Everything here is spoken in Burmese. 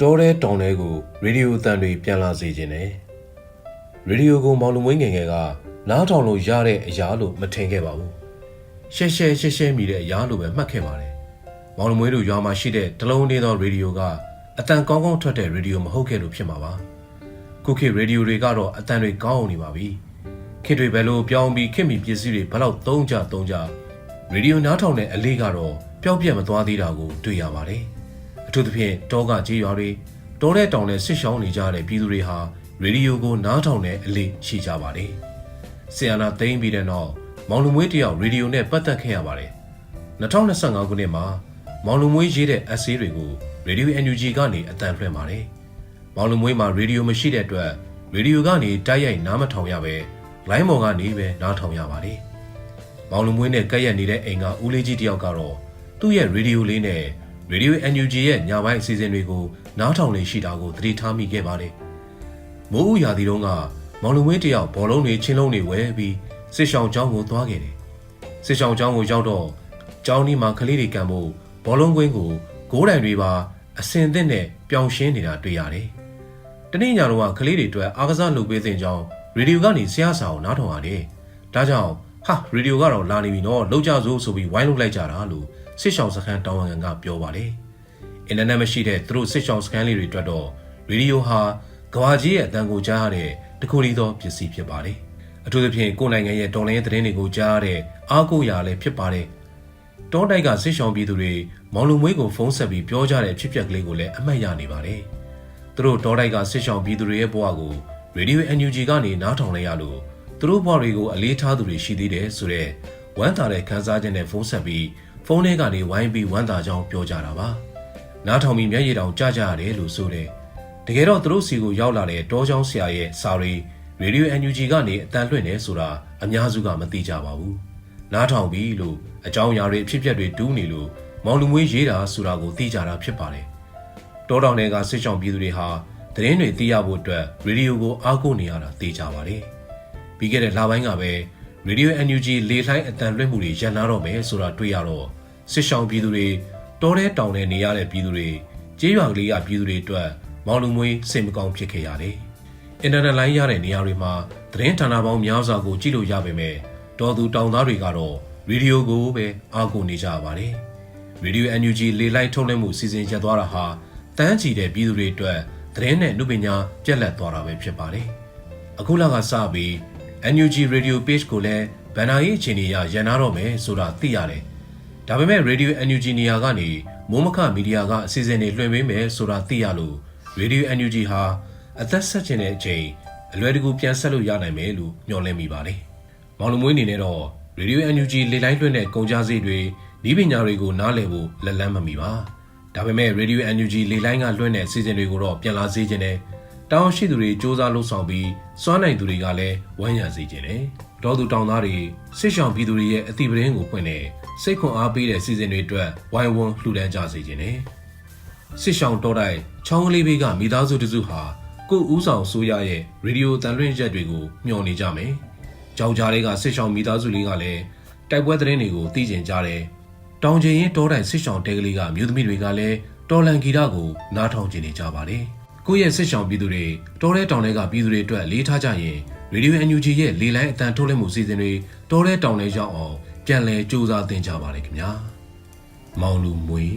တောထဲတောင်ထဲကိုရေဒီယိုအသံတွေပြန်လာစေခြင်းနဲ့ရေဒီယိုကိုမောင်လူမွေးငယ်ငယ်ကနားထောင်လို့ရတဲ့အရာလို့မထင်ခဲ့ပါဘူးရှဲရှဲရှဲရှဲမိတဲ့အရာလို့ပဲမှတ်ခဲ့ပါတယ်မောင်လူမွေးတို့ရွာမှာရှိတဲ့တလုံးလေးသောရေဒီယိုကအတန်ကောင်းကောင်းထွက်တဲ့ရေဒီယိုမဟုတ်ခဲ့လို့ဖြစ်မှာပါခုခေတ်ရေဒီယိုတွေကတော့အတန်တွေကောင်းအောင်နေပါပြီခေတ်တွေဘယ်လိုပြောင်းပြီးခေတ်မီပစ္စည်းတွေဘယ်လောက်သုံးကြသုံးကြရေဒီယိုနားထောင်တဲ့အလေးကတော့ပျောက်ပြတ်မသွားသေးတာကိုတွေ့ရပါတယ် အထူးသဖြင့်တောကကြေးရွာတွေတောထဲတောင်ထဲဆစ်ရှောင်းနေကြတဲ့ပြည်သူတွေဟာရေဒီယိုကိုနားထောင်တဲ့အလေးရှိကြပါတယ်။ဆီယနာသိမ်းပြီးတဲ့နောက်မောင်လူမွေးတယောက်ရေဒီယိုနဲ့ပတ်သက်ခဲ့ရပါတယ်။2025ခုနှစ်မှာမောင်လူမွေးရေးတဲ့အဆေးတွေကိုရေဒီယို NUG ကနေအတန်လွှင့်ပါတယ်။မောင်လူမွေးမှာရေဒီယိုမရှိတဲ့အတွက်ရေဒီယိုကနေတိုက်ရိုက်နားမထောင်ရပဲလိုင်းပေါ်ကနေပဲနားထောင်ရပါတယ်။မောင်လူမွေးနဲ့ကက်ရက်နေတဲ့အိမ်ကဦးလေးကြီးတယောက်ကတော့သူ့ရဲ့ရေဒီယိုလေးနဲ့ ရေဒီယို NUG ရဲ့ညပိုင်းအစီအစဉ်တွေကိုနားထောင်နေရှိတာကိုသတိထားမိခဲ့ပါတယ်။မိုးဦးရာသီတုန်းကမောင်လူမွေးတယောက်ဘောလုံးတွေချင်းလုံးတွေဝဲပြီးစစ်ဆောင်ကျောင်းကိုသွားခဲ့တယ်။စစ်ဆောင်ကျောင်းကိုရောက်တော့ကျောင်းဒီမှာကလေးတွေကံဖို့ဘောလုံးကွင်းကိုဂိုးတိုင်တွေပါအစင်သင့်နဲ့ပျောင်ရှင်းနေတာတွေ့ရတယ်။တနေ့ညတော့ကကလေးတွေအတွက်အားကစားလုပ်ပေးစဉ်ကြောင်းရေဒီယိုကနေဆရာစာကိုနားထောင်ရတယ်။ဒါကြောင့်ဟာရေဒီယိုကတော့လာနေပြီနော်လောက်ကြစို့ဆိုပြီးဝိုင်းလုပ်လိုက်ကြတာလို့ စစ်ဆောင်စခန်းတောင်းဝန်ခံကပြောပါတယ်။အင်တာနက်မရှိတဲ့သူတို့စစ်ဆောင်စခန်းလေးတွေအတွက်တော့ရေဒီယိုဟာကဘာကြီးရဲ့အတန်ကိုကြားရတဲ့တခုလေးသောပစ္စည်းဖြစ်ပါတယ်။အထူးသဖြင့်ကိုယ်နိုင်ငံရဲ့တော်လိုင်းသတင်းတွေကိုကြားရတဲ့အားကိုးရာလည်းဖြစ်ပါတယ်။တောတိုက်ကဆစ်ဆောင်ပြည်သူတွေမောင်လူမွေးကိုဖုန်းဆက်ပြီးပြောကြတဲ့ဖြစ်ပျက်ကလေးကိုလည်းအမှတ်ရနေပါတယ်။သူတို့တောတိုက်ကဆစ်ဆောင်ပြည်သူတွေရဲ့ဘဝကိုရေဒီယို NUG ကနေနားထောင်လိုက်ရလို့သူတို့ဘဝတွေကိုအလေးထားသူတွေရှိသေးတယ်ဆိုတော့ဝမ်းသာတဲ့ခန်းစားခြင်းနဲ့ဖုန်းဆက်ပြီး ဖုန်းထဲကနေဝိုင်းပြီးဝမ်းသာကြောင်းပြောကြတာပါ။နားထောင်ပြီးမျက်ရည်တောင်ကျကြရတယ်လို့ဆိုတယ်။တကယ်တော့သူတို့စီကိုရောက်လာတဲ့တောချောင်းဆရာရဲ့စာရီရေဒီယို NUG ကနေအတန်လွှင့်နေဆိုတာအများစုကမသိကြပါဘူး။နားထောင်ပြီလို့အကြောင်းအရာတွေအဖြစ်အပျက်တွေတူးနေလို့မောင်လူမွေးရေးတာဆိုတာကိုသိကြတာဖြစ်ပါတယ်။တောတောင်တွေကစစ်ဆောင်ပြည်သူတွေဟာသတင်းတွေသိရဖို့အတွက်ရေဒီယိုကိုအားကိုးနေရတာသိကြပါတယ်။ပြီးခဲ့တဲ့လပိုင်းကပဲရေဒီယို NUG လေလှိုင်းအတန်လွှင့်မှုတွေရန်နာတော့မယ်ဆိုတာတွေ့ရတော့ စစ်ဆောင်ပြည်သူတွေတောထဲတောင်ထဲနေရတဲ့ပြည်သူတွေကြေးရွာကလေးကပြည်သူတွေအတွက်မောင်လူမွေးစိတ်မကောင်းဖြစ်ခဲ့ရတယ်။အင်တာနက်လိုင်းရတဲ့နေရာတွေမှာသတင်းဌာနပေါင်းများစွာကိုကြည့်လို့ရပေမဲ့တော်သူတောင်သားတွေကတော့ရေဒီယိုကိုပဲအားကိုးနေကြပါတယ်။ရေဒီယို NUG လေလိုက်ထုတ်လွှင့်မှုစီစဉ်ရပ်သွားတာဟာတန်းချီတဲ့ပြည်သူတွေအတွက်သတင်းနဲ့လူပညာပြက်လက်သွားတာပဲဖြစ်ပါတယ်။အခုလကစပြီး NUG Radio Page ကိုလည်းဗန်နာရေးအခြေအနေအရရန်နာတော့မယ်ဆိုတာသိရတယ်။ ဒါပေမဲ့ Radio NUG နေရာကနေမိုးမခမီဒီယာကအစီအစဉ်တွေလွှင့်ပေးမယ်ဆိုတာသိရလို့ Radio NUG ဟာအသက်ဆက်ချင်တဲ့အချိန်အလွယ်တကူပြန်ဆက်လို့ရနိုင်မယ်လို့ညွှန်လင့်မိပါတယ်။မောင်လူမွေးအနေနဲ့တော့ Radio NUG လေလိုင်းလွှင့်တဲ့ကုန်ကြစည်တွေဤပညာတွေကိုနားလည်ဖို့လက်လန်းမမီပါ။ဒါပေမဲ့ Radio NUG လေလိုင်းကလွှင့်တဲ့အစီအစဉ်တွေကိုတော့ပြန်လာစေခြင်းနဲ့ တောင်းရှိသူတွေစ조사လှုပ်ဆောင်ပြီးစွမ်းနိုင်သူတွေကလည်းဝမ်းရံစေခြင်းနဲ့တော်သူတောင်သားတွေစစ်ဆောင်ပြည်သူတွေရဲ့အတိပရင်းကိုဖွင့်တဲ့စိတ်ခွန်အားပေးတဲ့စီစဉ်တွေအတွက်ဝိုင်းဝန်းလှူဒန်းကြစေခြင်းနဲ့စစ်ရှောင်းတော်တိုက်ချောင်းကလေးဘေးကမိသားစုတစုဟာကိုဦးဆောင်ဆိုရရဲ့ရေဒီယိုတန်လွင့်ရက်တွေကိုမျှော်နေကြမယ်။ကြောင်ကြားတွေကစစ်ရှောင်းမိသားစုလေးကလည်းတိုက်ပွဲသတင်းတွေကိုသိကျင်ကြတယ်။တောင်ကျရင်တောတိုင်စစ်ရှောင်းတဲကလေးကမြို့သမီးတွေကလည်းတော်လန်ဂီတကိုနားထောင်ကြနေကြပါတယ်။ ကိုယ့်ရဲ့စစ်ရှောင်းပြည်သူတွေတောထဲတောင်ထဲကပြည်သူတွေအတွက်လေးထားကြရင်ရေဒီယို NUG ရဲ့လေလိုင်းအတန်ထုတ်လွှင့်မှုစီစဉ်တွေတောထဲတောင်ထဲရောက်အောင်ပြန်လည်စူးစမ်းသင်ကြပါလေခင်ဗျာ။မောင်လူမွေး